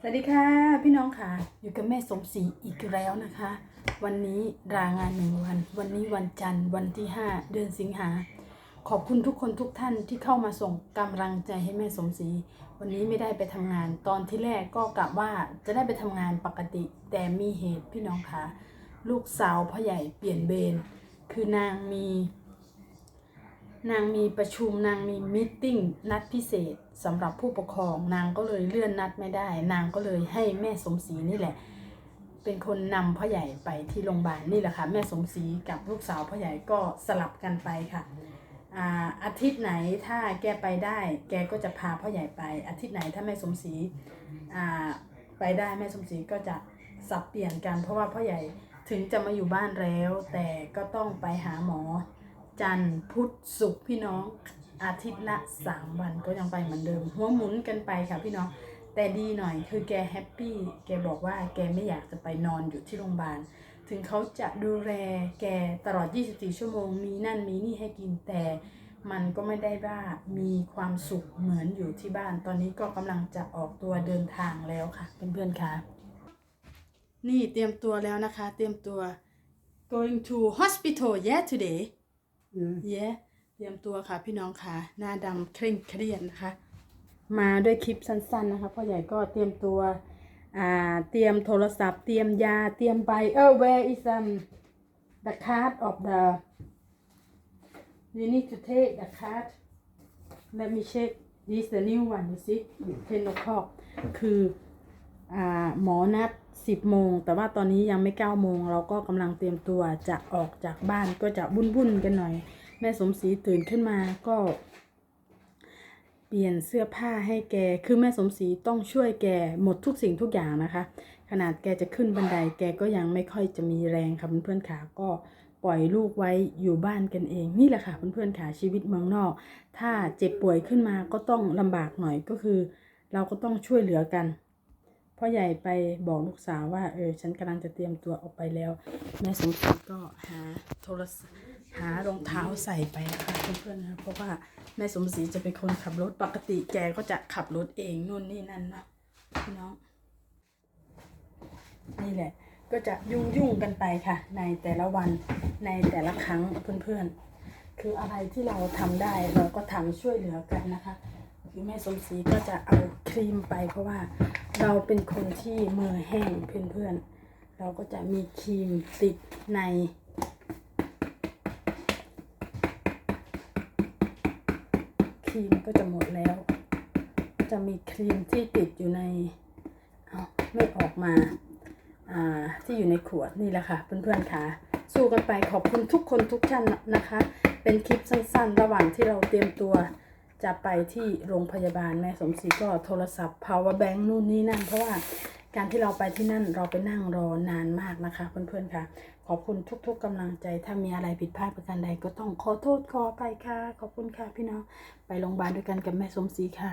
สวัสดีค่ะพี่น้องค่ะ อยู่กับแม่สมศรีอีกแล้วนะคะ วันนี้รางานหนึ่งวัน วันนี้วันจันทร์วันที่ 5 เดือนสิงหา ขอบคุณทุกคนทุกท่านที่เข้ามาส่งกำลังใจให้แม่สมศรีวันนี้ไม่ได้ไปทำงาน ตอนที่แรกก็กะว่าจะได้ไปทำงานปกติ แต่มีเหตุพี่น้องค่ะ ลูกสาวพ่อใหญ่เปลี่ยนเบนคือนางมี นางมีประชุมนางมีมิทติ้งนัดพิเศษสำหรับผู้ปกครอง นางก็เลยเลื่อนนัดไม่ได้ นางก็เลยให้แม่สมศรีนี่แหละ เป็นคนนำพ่อใหญ่ไปที่โรงพยาบาลนี่แหละค่ะแม่สมศรีกับลูกสาวพ่อใหญ่ก็สลับกันไปค่ะอ่าอาทิตย์ไหนถ้าแกไปได้ แกก็จะพาพ่อใหญ่ไป อาทิตย์ไหนถ้าแม่สมศรีไปได้แม่สมศรีก็จะสับเปลี่ยนกัน เพราะว่าพ่อใหญ่ถึงจะมาอยู่บ้านแล้ว แต่ก็ต้องไปหาหมอ จันทร์พุธศุกร์พี่น้องอาทิตย์ละสามวันก็ยังไปเหมือนเดิม หัวหมุนกันไปค่ะพี่น้อง แต่ดีหน่อยคือแกแฮปปี้แกบอกว่าแกไม่อยากจะไปนอนอยู่ที่โรงพยาบาล ถึงเขาจะดูแลแกตลอด 24 ชั่วโมง มีนั่นมีนี่ให้กินแต่มันก็ไม่ได้ว่ามีความสุขเหมือนอยู่ที่บ้าน ตอนนี้ก็กำลังจะออกตัวเดินทางแล้วค่ะเพื่อนๆค่ะ นี่เตรียมตัวแล้วนะคะ เตรียมตัว going to hospital yeah today Yeah. เย้เตรียมตัวค่ะ พี่น้องค่ะ หน้าดำเคร่งเครียดนะคะ มาด้วยคลิปสั้นๆนะคะพ่อใหญ่ก็เตรียมตัวอ่าเตรียมโทรศัพท์ เตรียมยาเตรียมใบเออ where is um the card of the you need to take the card let me check this the new one you see ten o'clock คืออ่า หมอนัด 10 โมง แต่ว่าตอนนี้ยังไม่ 9 โมง เราก็กำลังเตรียมตัวจะออกจากบ้านก็จะวุ่นๆกันหน่อย แม่สมศรีตื่นขึ้นมาก็ เปลี่ยนเสื้อผ้าให้แก คือแม่สมศรีต้องช่วยแกหมดทุกสิ่งทุกอย่างนะคะ ขนาดแกจะขึ้นบันไดแกก็ยังไม่ค่อยจะมีแรงค่ะเพื่อนๆค่ะก็ปล่อยลูกไว้อยู่บ้านกันเองนี่แหละค่ะเพื่อนๆค่ะชีวิตเมืองนอก ถ้าเจ็บป่วยขึ้นมาก็ต้องลำบากหน่อยก็คือ เราก็ต้องช่วยเหลือกัน พ่อใหญ่ไปบอกลูกสาวว่า เออ ฉันกำลังจะเตรียมตัวออกไปแล้ว แม่สมศรีก็หาโทรศัพท์หารองเท้าใส่ไปนะคะเพื่อนๆนะเพราะว่าแม่สมศรีจะเป็นคนขับรถปกติแกก็จะขับรถเองนู่นนี่นั่นนะพี่น้องนี่แหละ ก็จะยุ่งยุ่งกันไปค่ะ ในแต่ละวันในแต่ละครั้งเพื่อนๆ คืออะไรที่เราทำได้เราก็ทำช่วยเหลือกันนะคะ คือแม่สมศรีก็จะเอาครีมไป เพราะว่าเราเป็นคนที่มือแห้งเพื่อนๆ เราก็จะมีครีมติดในครีมก็จะหมดแล้ว จะมีครีมที่ติดอยู่ในเอาไม่ออกมาอ่าที่อยู่ในขวดนี่แหละค่ะเพื่อนๆค่ะสู้กันไปขอบคุณทุกคนทุกท่านนะคะ เป็นคลิปสั้นๆ ระหว่างที่เราเตรียมตัว จะไปที่โรงพยาบาลแม่สมศรีก็โทรศัพท์ power bank นู่นนี่นั่น เพราะว่าการที่เราไปที่นั่นเราไปนั่งรอนานมากนะคะ เพื่อนๆค่ะ ขอบคุณทุก ๆกำลังใจ ถ้ามีอะไรผิดพลาดประการใดก็ต้องขอโทษขอไปค่ะ ขอบคุณค่ะพี่น้องไปโรงพยาบาลด้วยกันกับแม่สมศรีค่ะ